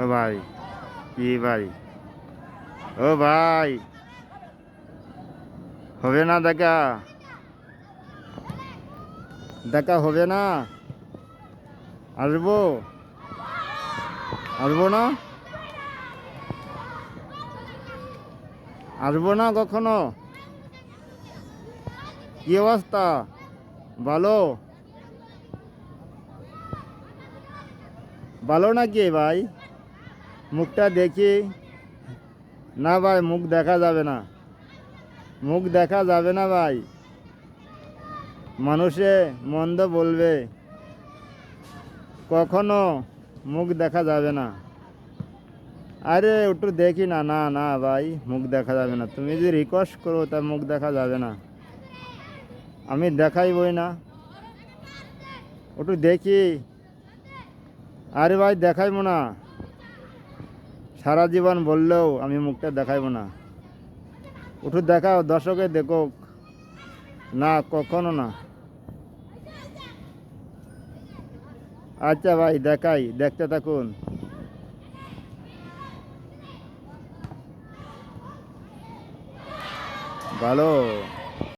ও ভাই, কি ভাই? ও ভাই, হবে না দেখা? দেখা হবে না? আসব? আসব না? আসব না কখনো? কি অবস্থা? ভালো? ভালো নাকি ভাই? মুখটা দেখি। না ভাই, মুখ দেখা যাবে না। মুখ দেখা যাবে না ভাই। মানুষে মন্দ বলবে। কখনো মুখ দেখা যাবে না। আরে, একটু দেখি না না না ভাই, মুখ দেখা যাবে না। তুমি যদি রিকোয়েস্ট করো, তা মুখ দেখা যাবে না। আমি দেখাইবই না। একটু দেখি। আরে ভাই, দেখাইবো না। সারা জীবন বললেও আমি মুখটা দেখাইবো না। একটু দেখাও, দর্শকে দেখো। না, কখনো না। আচ্ছা ভাই, দেখাই, দেখতে থাকুন। ভালো।